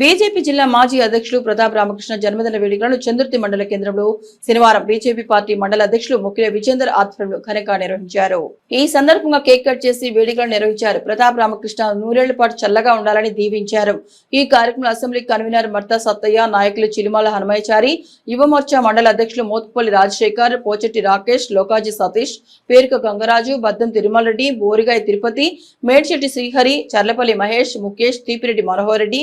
BJP జిల్లా మాజీ అధ్యక్షులు ప్రతాప్ రామకృష్ణ జన్మదిన వేడుకలను చందుర్తి మండల కేంద్రంలో శనివారం బీజేపీ పార్టీ మండల అధ్యక్షులు ముఖ్య విజేందర్ ఆధ్వర్యంలో ఘనంగా నిర్వహించారు. ఈ సందర్భంగా కేక్ కట్ చేసి వేడుకలు నిర్వహించారు ప్రతాప్ రామకృష్ణ నూరేళ్ళ పాటు చల్లగా ఉండాలని దీవించారు. ఈ కార్యక్రమంలో అసెంబ్లీ కన్వీనర్ మర్తా సత్తయ్య నాయకులు చిలుమాల హనుమయచారి యువమోర్చా మండల అధ్యక్షులు మోత్పల్లి రాజశేఖర్ పోచెట్టి రాకేష్ లోకాజీ సతీష్ పేరుక గంగరాజు బద్దం తిరుమల రెడ్డి బోరిగాయ తిరుపతి మేడ్చెట్టి శ్రీహరి చర్లపల్లి మహేష్ ముఖేష్ తీపిరెడ్డి మనోహర్ రెడ్డి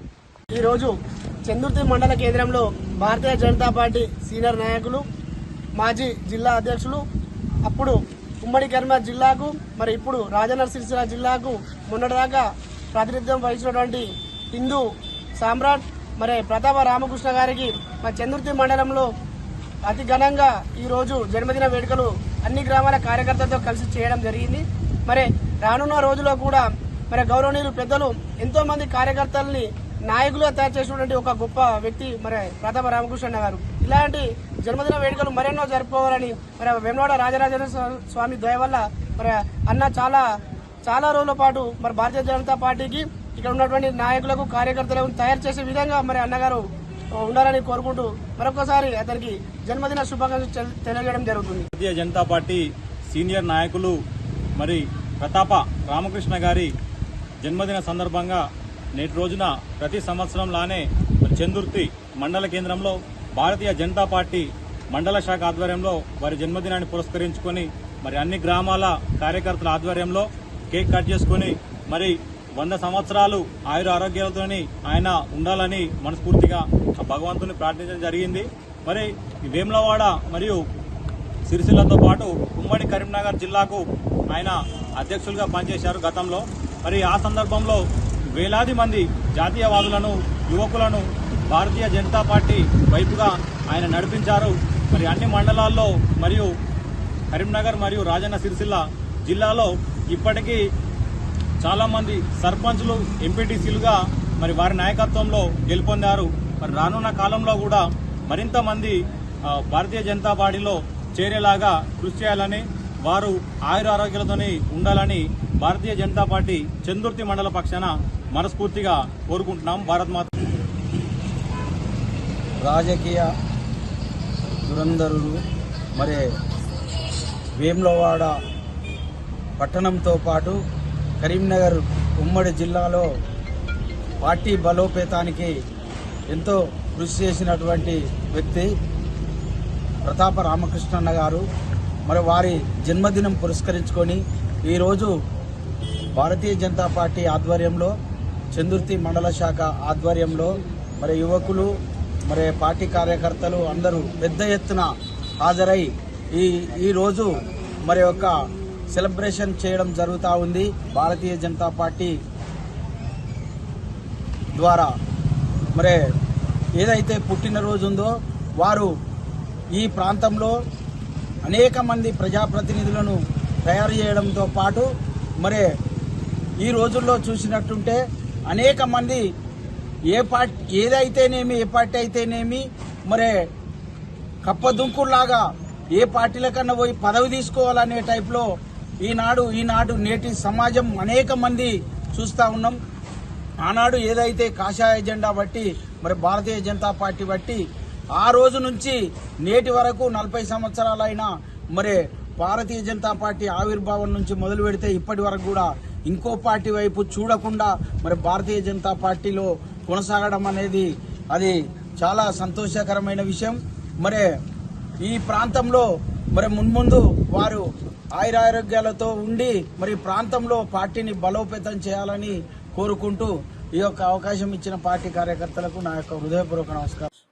ఈరోజు చందుర్తి మండల కేంద్రంలో భారతీయ జనతా పార్టీ సీనియర్ నాయకులు మాజీ జిల్లా అధ్యక్షులు అప్పుడు ఉమ్మడి కరీంనగర్ జిల్లాకు మరి ఇప్పుడు రాజన్న సిరిసిల్ల జిల్లాకు మొన్నటిదాకా ప్రాతినిధ్యం వహించినటువంటి హిందూ సామ్రాట్ మరి ప్రతాప రామకృష్ణ గారికి మా చందుర్తి మండలంలో అతి ఘనంగా ఈరోజు జన్మదిన వేడుకలు అన్ని గ్రామాల కార్యకర్తలతో కలిసి చేయడం జరిగింది. మరి రానున్న రోజుల్లో కూడా మరి గౌరవనీయులు పెద్దలు ఎంతోమంది కార్యకర్తల్ని నాయకులుగా తయారు చేసినటువంటి ఒక గొప్ప వ్యక్తి మరి ప్రతాప రామకృష్ణ గారు. ఇలాంటి జన్మదిన వేడుకలు మరెన్నో జరుపుకోవాలని మరి వేమవాడ రాజరాజేశ్వర స్వామి దయ వల్ల మరి అన్న చాలా చాలా రోజుల పాటు మరి భారతీయ జనతా పార్టీకి ఇక్కడ ఉన్నటువంటి నాయకులకు కార్యకర్తలకు తయారు చేసే విధంగా మరి అన్నగారు ఉండాలని కోరుకుంటూ మరొకసారి అతనికి జన్మదిన శుభాకాంక్షలు తెలియజేయడం జరుగుతుంది. భారతీయ జనతా పార్టీ సీనియర్ నాయకులు మరి ప్రతాప రామకృష్ణ గారి జన్మదిన సందర్భంగా నేటి రోజున ప్రతి సంవత్సరంలానే చందుర్తి మండల కేంద్రంలో భారతీయ జనతా పార్టీ మండల శాఖ ఆధ్వర్యంలో వారి జన్మదినాన్ని పురస్కరించుకొని మరి అన్ని గ్రామాల కార్యకర్తల ఆధ్వర్యంలో కేక్ కట్ చేసుకొని మరి వంద సంవత్సరాలు ఆయుర ఆరోగ్యాలతోని ఆయన ఉండాలని మనస్ఫూర్తిగా భగవంతుని ప్రార్థించడం జరిగింది. మరి ఈ వేములవాడ మరియు సిరిసిల్లతో పాటు ఉమ్మడి కరీంనగర్ జిల్లాకు ఆయన అధ్యక్షులుగా పనిచేశారు గతంలో. మరి ఆ సందర్భంలో వేలాది మంది జాతీయవాదులను యువకులను భారతీయ జనతా పార్టీ వైపుగా ఆయన నడిపించారు. మరి అన్ని మండలాల్లో మరియు కరీంనగర్ మరియు రాజన్న సిరిసిల్ల జిల్లాలో ఇప్పటికీ చాలామంది సర్పంచ్లు ఎంపీటీసీలుగా మరి వారి నాయకత్వంలో గెలుపొందారు. మరి రానున్న కాలంలో కూడా మరింత మంది భారతీయ జనతా పార్టీలో చేరేలాగా కృషి చేయాలని వారు ఆయుర ఆరోగ్యాలతోని ఉండాలని భారతీయ జనతా పార్టీ చందుర్తి మండల పక్షాన మనస్ఫూర్తిగా కోరుకుంటున్నాం. భారత్ మాత రాజకీయ దురంధరులు మరి వేములవాడ పట్టణంతో పాటు కరీంనగర్ ఉమ్మడి జిల్లాలో పార్టీ బలోపేతానికి ఎంతో కృషి చేసినటువంటి వ్యక్తి ప్రతాప రామకృష్ణన్న గారు. మరి వారి జన్మదినం పురస్కరించుకొని ఈరోజు భారతీయ జనతా పార్టీ ఆధ్వర్యంలో చందుర్తి మండల శాఖ ఆధ్వర్యంలో మరి యువకులు మరి పార్టీ కార్యకర్తలు అందరూ పెద్ద ఎత్తున హాజరై ఈ ఈరోజు మరి ఒక సెలబ్రేషన్ చేయడం జరుగుతూ ఉంది. భారతీయ జనతా పార్టీ ద్వారా మరి ఏదైతే పుట్టినరోజు ఉందో వారు ఈ ప్రాంతంలో అనేక మంది ప్రజాప్రతినిధులను తయారు చేయడంతో పాటు మరి ఈ రోజుల్లో చూసినట్టుంటే అనేక మంది ఏ పార్టీ ఏదైతేనేమి ఏ పార్టీ అయితేనేమి మరి కప్పదుంకుల్లాగా ఏ పార్టీల కన్నా పోయి పదవి తీసుకోవాలనే టైప్లో ఈనాడు ఈనాడు నేటి సమాజం అనేక మంది చూస్తూ ఉన్నాం. ఆనాడు ఏదైతే కాషాయ ఎజెండా బట్టి మరి భారతీయ జనతా పార్టీ బట్టి ఆ రోజు నుంచి నేటి వరకు నలభై సంవత్సరాలైనా మరి భారతీయ జనతా పార్టీ ఆవిర్భావం నుంచి మొదలు పెడితే ఇప్పటి వరకు కూడా ఇంకో పార్టీ వైపు చూడకుండా మరి భారతీయ జనతా పార్టీలో కొనసాగడం అనేది అది చాలా సంతోషకరమైన విషయం. మరి ఈ ప్రాంతంలో మరి మున్ముందు వారు ఆయురారోగ్యాలతో ఉండి మరి ప్రాంతంలో పార్టీని బలోపేతం చేయాలని కోరుకుంటూ ఈ యొక్క అవకాశం ఇచ్చిన పార్టీ కార్యకర్తలకు నా యొక్క హృదయపూర్వక నమస్కారం.